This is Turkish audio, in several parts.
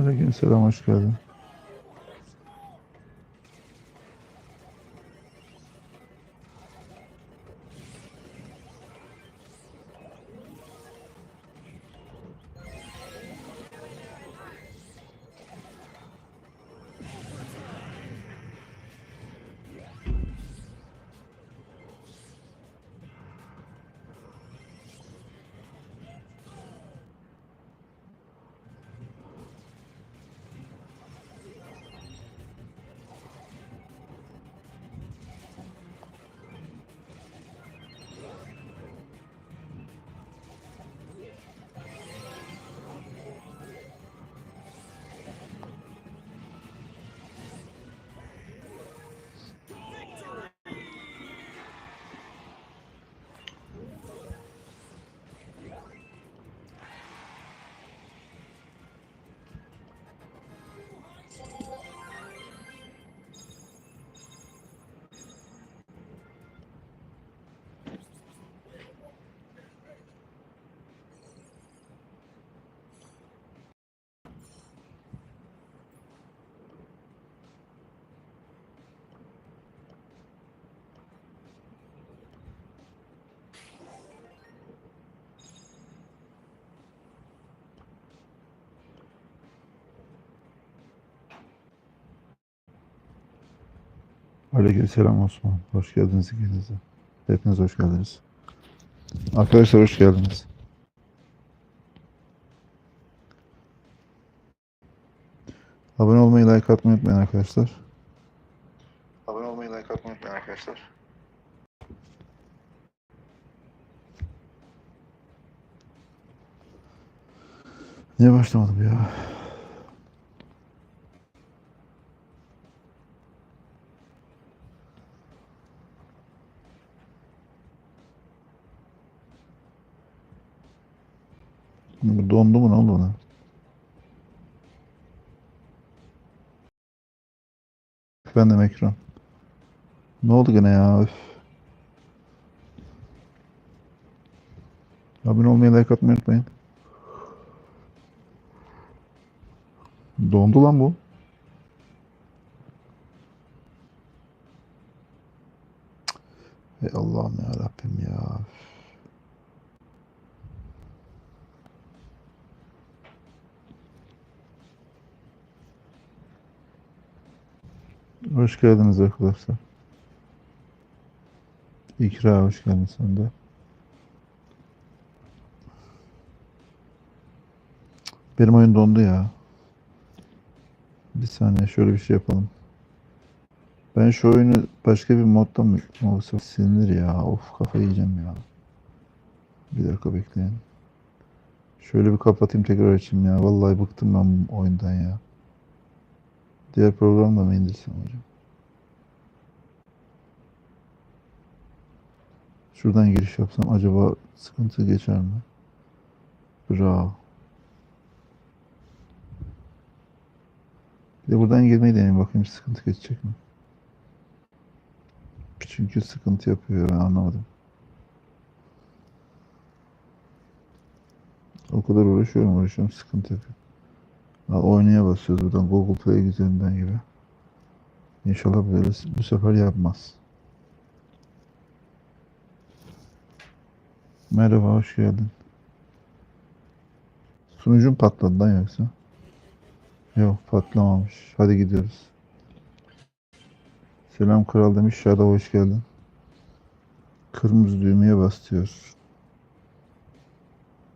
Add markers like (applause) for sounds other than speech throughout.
Aleykümselam hoş geldin. Aleykümselam Osman. Hoş geldiniz ikinize. Hepiniz hoş geldiniz. Arkadaşlar hoş geldiniz. Abone olmayı, like atmayı unutmayın arkadaşlar. Abone olmayı, like atmayı unutmayın arkadaşlar. Niye başlamadım ya? Bu dondu mu ne oldu? Ben de ekran. Ne oldu gene ya? Üf. Abone olmayı, like atmayı unutmayın. Dondu lan bu. Ey Allah'ım ya Rabbim ya. Hoş geldiniz arkadaşlar. İkra hoş geldin sen de. Benim oyun dondu ya. Bir saniye şöyle bir şey yapalım. Ben şu oyunu başka bir modda mı olsa silinir ya. Of kafayı yiyeceğim ya. Bir dakika bekleyin. Şöyle bir kapatayım tekrar açayım ya. Vallahi bıktım ben oyundan ya. Diğer programda mı indirsem hocam? Şuradan giriş yapsam acaba sıkıntı geçer mi? Bravo. Bir de buradan girmeyi deneyeyim bakayım sıkıntı geçecek mi? Çünkü sıkıntı yapıyor ben anlamadım. O kadar uğraşıyorum uğraşıyorum sıkıntı yapıyor. Oynaya basıyoruz buradan Google Play üzerinden gibi. İnşallah böyle bu sefer yapmaz. Merhaba hoş geldin. Sunucun patladı lan yoksa? Yok patlamamış. Hadi gidiyoruz. Selam kral demiş. Şada hoş geldin. Kırmızı düğmeye bas diyor.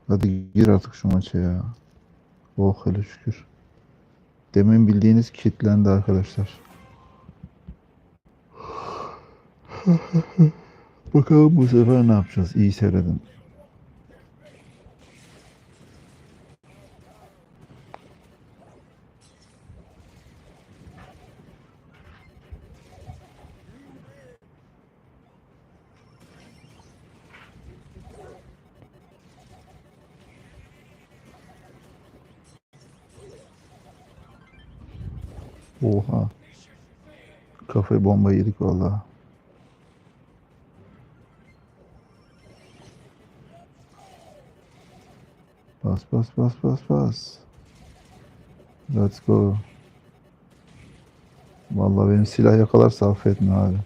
Hadi gir artık şu maça ya. Oh hele şükür. Demin bildiğiniz kilitlendi arkadaşlar. (sighs) Bakalım bu sefer ne yapacağız? İyi seyredin. Oha. Kafayı bomba yedik vallahi. Bas bas bas bas bas. Let's go. Vallahi benim silah yakalarsa affetme abi.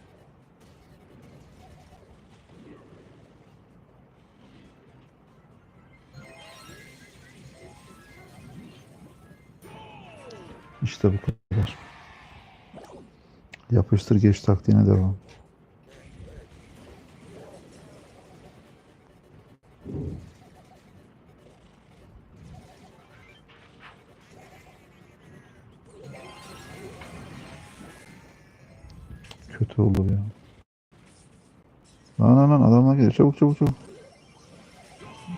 İşte bu kadar. Yapıştır geç taktiğine devam. Kötü oldu ya. Lan lan lan adamlar geliyor. Çabuk çabuk çabuk.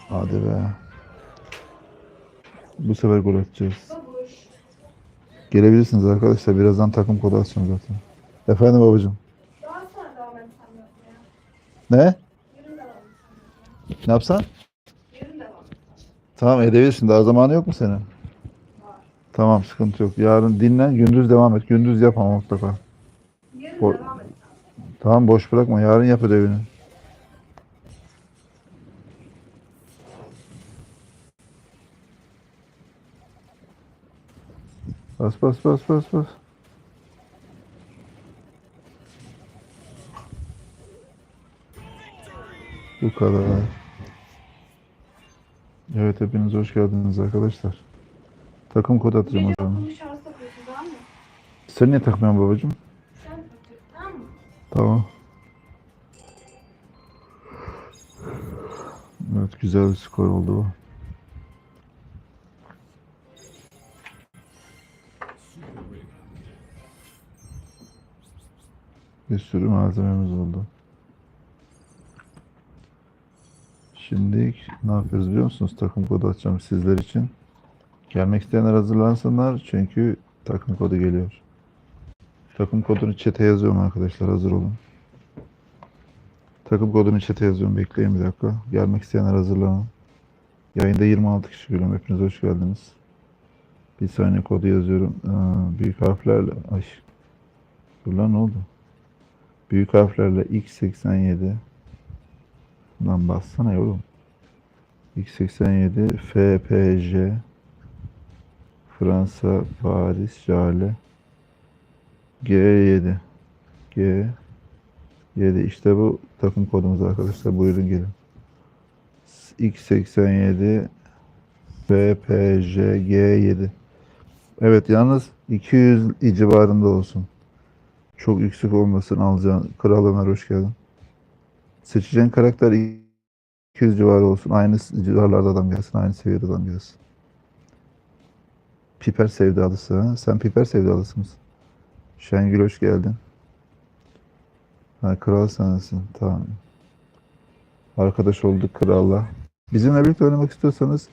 Hadi be. Bu sefer gol atacağız. Gelebilirsiniz arkadaşlar. Birazdan takım kodu atacağım zaten. Efendim babacığım. Ne? Ne yapsan? Tamam edebilirsin. Daha zamanı yok mu senin? Tamam sıkıntı yok. Yarın dinlen. Gündüz devam et. Gündüz yap ama mutlaka. Yarın O- devam etsem. Tamam boş bırakma. Yarın yap ödevini. Bas bas bas bas bas. Bu kadar. Evet hepiniz hoş geldiniz arkadaşlar. Takım kod atacağım o zaman. Sen niye takmıyorsun babacığım? Sen tamam mı? Tamam. Evet güzel bir skor oldu bu. Bir sürü malzememiz oldu. Şimdi ne yapıyoruz biliyor musunuz? Takım kodu açacağım sizler için. Gelmek isteyenler hazırlansınlar çünkü takım kodu geliyor. Takım kodunu chat'e yazıyorum arkadaşlar hazır olun. Takım kodunu chat'e yazıyorum bekleyin bir dakika. Gelmek isteyenler hazırlanın. Yayında 26 kişi gülüyorum. Hepiniz hoş geldiniz. Bir saniye kodu yazıyorum. Aa, büyük harflerle. Ay. Dur lan ne oldu? Büyük harflerle X87 Lan bassana yavrum. X87 FPJ Fransa Paris Jale G7 G 7 işte bu takım kodumuz arkadaşlar. Buyurun gelin. X87 BPJ G7 Evet yalnız 200 civarında olsun. Çok yüksek olmasın alacağın. Kral Ömer hoş geldin. Seçeceğin karakter 200 civarı olsun. Aynı civarlarda adam gelsin. Aynı seviyede adam gelsin. Piper sevdalısı ha. Sen Piper sevdalısı mısın? Şengül hoş geldin. Ha, kral sensin. Tamam. Arkadaş olduk kralla. Bizimle birlikte oynamak istiyorsanız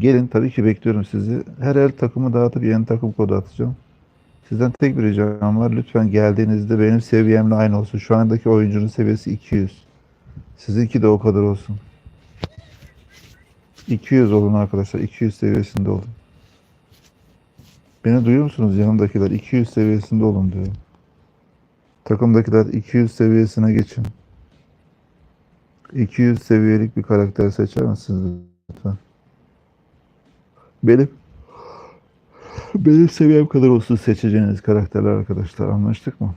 gelin. Tabii ki bekliyorum sizi. Her el takımı dağıtıp yeni takım kodu atacağım. Sizden tek bir ricam var. Lütfen geldiğinizde benim seviyemle aynı olsun. Şu andaki oyuncunun seviyesi 200. Sizinki de o kadar olsun. 200 olun arkadaşlar. 200 seviyesinde olun. Beni duyuyor musunuz yanımdakiler? 200 seviyesinde olun diyor. Takımdakiler 200 seviyesine geçin. 200 seviyelik bir karakter seçer misiniz lütfen? Benim benim seviyem kadar olsun seçeceğiniz karakterler arkadaşlar. Anlaştık mı?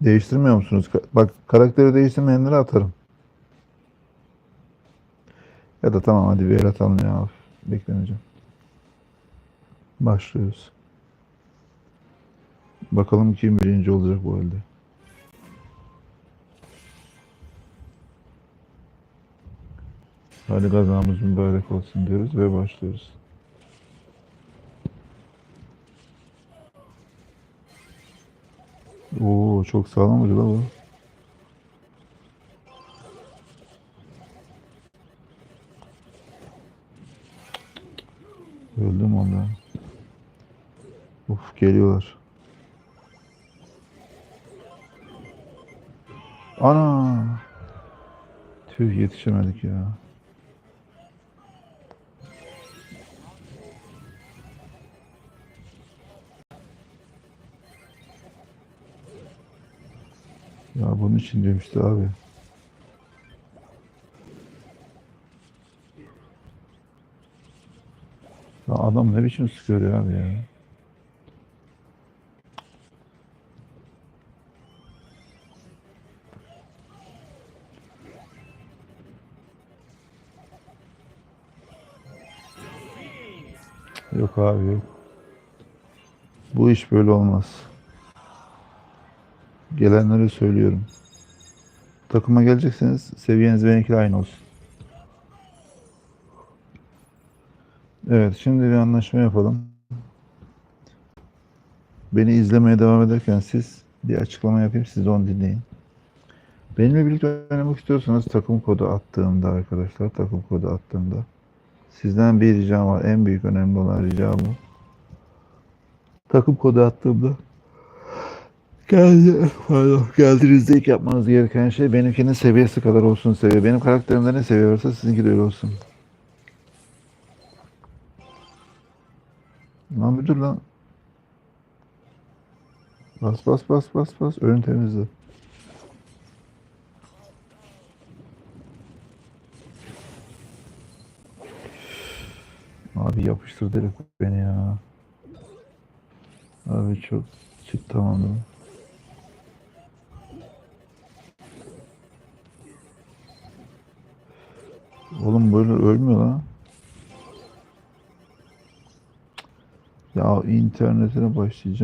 Değiştirmiyor musunuz? Bak karakteri değiştirmeyenleri atarım. Ya da tamam hadi bir el atalım ya. Of. Başlıyoruz. Bakalım kim birinci olacak bu elde. Hadi kazamız mübarek olsun diyoruz ve başlıyoruz. Oo çok sağlam la bu. Öldüm ondan. Uf geliyorlar. Ana. Tüh yetişemedik ya. Ya bunun için demişti abi. Ya adam ne biçim sıkıyor abi ya. Yok abi yok. Bu iş böyle olmaz. Gelenlere söylüyorum. Takıma gelecekseniz seviyeniz benimkiyle aynı olsun. Evet, şimdi bir anlaşma yapalım. Beni izlemeye devam ederken siz bir açıklama yapayım, siz de onu dinleyin. Benimle birlikte oynamak istiyorsanız takım kodu attığımda arkadaşlar, takım kodu attığımda sizden bir ricam var. En büyük önemli olan rica bu. Takım kodu attığımda geldi, pardon, geldiğinizde ilk yapmanız gereken şey benimkinin seviyesi kadar olsun seviye. Benim karakterimde ne seviye varsa sizinki de öyle olsun. Lan müdür lan. Bas bas bas bas bas. Önü temizle. Abi yapıştır direkt beni ya. Abi çok çık tamam mı? Oğlum böyle ölmüyor lan. Ya internetine başlayacağım.